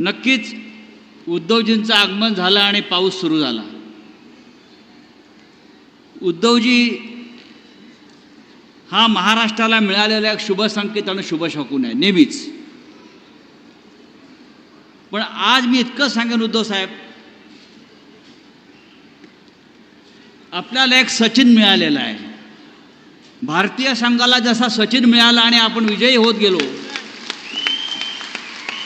नक्कीच उद्धवजींचं आगमन झालं आणि पाऊस सुरू झाला. उद्धवजी हा महाराष्ट्राला मिळालेला एक शुभ संकेत आणि शुभ शकून आहे नेहमीच. पण आज मी इतकं सांगेन उद्धव साहेब आपल्याला एक सचिन मिळालेला आहे. भारतीय संघाला जसा सचिन मिळाला आणि आपण विजयी होत गेलो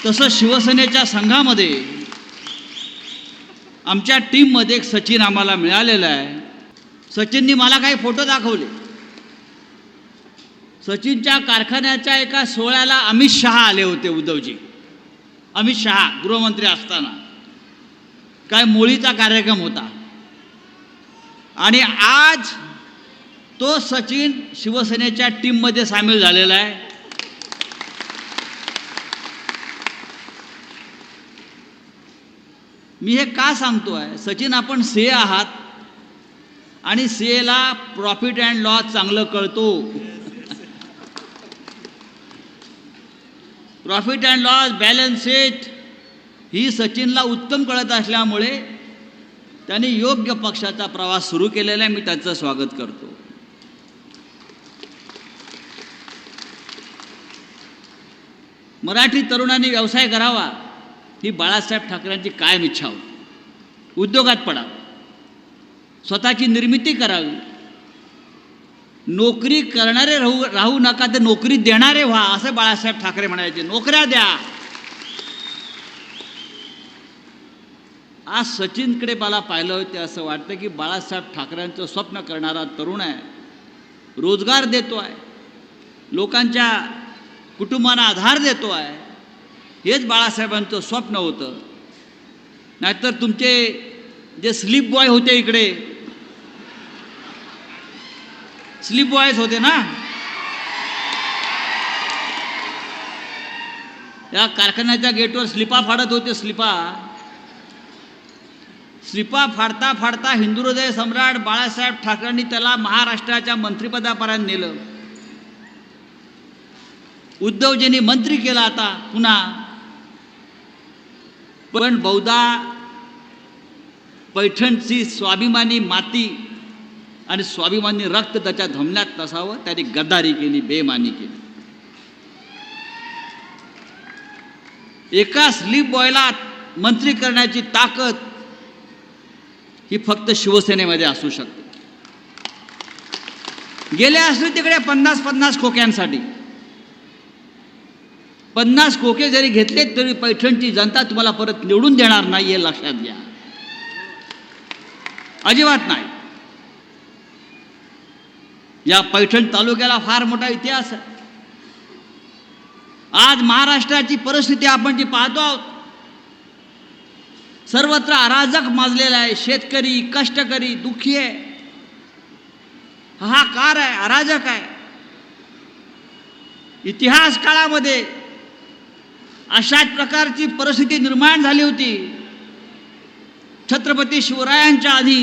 तसं शिवसेनेच्या संघामध्ये आमच्या टीममध्ये एक सचिन आम्हाला मिळालेला आहे. सचिननी मला काही फोटो दाखवले. सचिनच्या कारखान्याच्या एका सोहळ्याला अमित शहा आले होते उद्धवजी. अमित शहा गृहमंत्री असताना. काय मोळीचा कार्यक्रम होता. आणि आज तो सचिन शिवसेनेच्या टीममध्ये सामील झालेला आहे. मी हे का सांगतो आहे सचिन आपण सी आहात. आणि सी प्रॉफिट अँड लॉस चांगलं कळतो. Profit and loss balance sheet ही सचिनला उत्तम कळत असल्यामुळे त्यांनी योग्य पक्षाचा प्रवास सुरू केलेला आहे. मी त्याचं स्वागत करतो. मराठी तरुणांनी व्यवसाय करावा. ही बाळासाहेब ठाकरेंची कायम इच्छा होती. उद्योगात पडावं. स्वतःची निर्मिती करावी. नोकरी करणारे राहू राहू नका तर नोकरी देणारे व्हा असं बाळासाहेब ठाकरे म्हणायचे. नोकऱ्या द्या. आज सचिनकडे मला पाहिलं होते असं वाटतं की बाळासाहेब ठाकरेंचं स्वप्न करणारा तरुण आहे. रोजगार देतो आहे लोकांच्या कुटुंबांना आधार देतो आहे हेच बाळासाहेबांचं स्वप्न होतं. नाहीतर तुमचे जे स्लीप बॉय होते इकडे स्लीप बॉयज होते ना? या कारखान्याच्या गेटवर स्लिपा फाडत होते स्लिपा. स्लिपा फाडता फाडता हिंदू हृदय सम्राट बाळासाहेब ठाकरेंनी त्याला महाराष्ट्राच्या मंत्रिपदापर्यंत नेलं. उद्धवजींनी मंत्री केला आता पुन्हा. पण बहुधा पैठणची स्वाभिमानी माती आणि स्वाभिमानी रक्त त्याच्या धमल्यात नसावं त्याने गद्दारी केली बेमानी केली. एका स्लीप बॉयला मंत्री करण्याची ताकद ही फक्त शिवसेनेमध्ये असू शकते. गेले असले तिकडे पन्नास पन्नास खोक्यांसाठी. पन्नास खोके जरी घेतले तरी पैठणची जनता तुम्हाला परत निवडून देणार नाही हे लक्षात घ्या. अजिबात नाही. या पैठण तालुक्याला फार मोठा इतिहास आहे. आज महाराष्ट्राची परिस्थिती आपण जी पाहतो आहोत सर्वत्र अराजक माजलेला आहे. शेतकरी कष्टकरी दुःखी आहे. हाहाकार आहे अराजक आहे. इतिहास काळामध्ये अशाच प्रकारची परिस्थिती निर्माण झाली होती. छत्रपती शिवरायांच्या आधी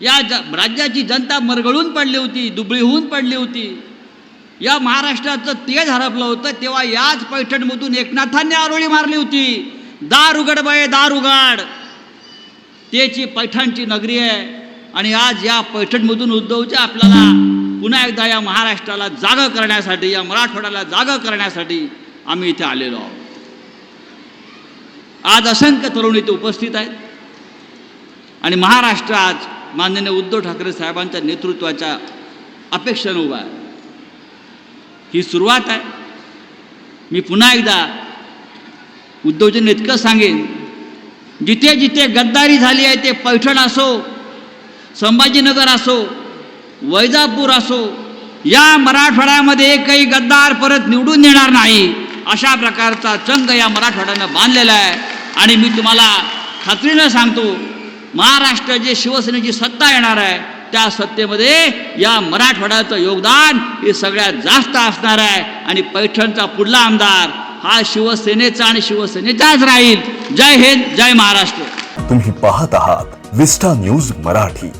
या ज राज्याची जनता मरगळून पडली होती दुबळीहून पडली होती. या महाराष्ट्राचं तेज हरपलं होतं तेव्हा याच पैठणमधून एकनाथांनी आरोळी मारली होती. दार उघड बये दार उघाड. तेची पैठणची नगरी आहे आणि आज या पैठणमधून उद्धवच्या आपल्याला पुन्हा एकदा या महाराष्ट्राला जागं करण्यासाठी या मराठवाड्याला जागं करण्यासाठी आम्ही इथे आलेलो आहोत. आज असंख्य तरुण इथे उपस्थित आहेत. आणि महाराष्ट्र आज माननीय उद्धव ठाकरे साहेबांच्या नेतृत्वाच्या अपेक्षेनं उभा आहे. ही सुरुवात आहे. मी पुन्हा एकदा उद्धवजींना इतकं सांगेन जिथे जिथे गद्दारी झाली आहे ते पैठण असो संभाजीनगर असो वैजापूर असो या मराठवाड्यामध्ये एकही गद्दार परत निवडून येणार नाही. अशा प्रकारचा चंग या मराठवाड्यानं बांधलेला आहे. आणि मी तुम्हाला खात्रीनं सांगतो महाराष्ट्र जे शिवसेनेची सत्ता येणार आहे त्या सत्तेमध्ये या मराठवाड्याचं योगदान हे सगळ्यात जास्त असणार आहे. आणि पैठणचा पुढला आमदार हा शिवसेनेचा आणि शिवसेनेचाच राहील. जय हिंद जय महाराष्ट्र. तुम्ही पाहत आहात विस्टा न्यूज मराठी.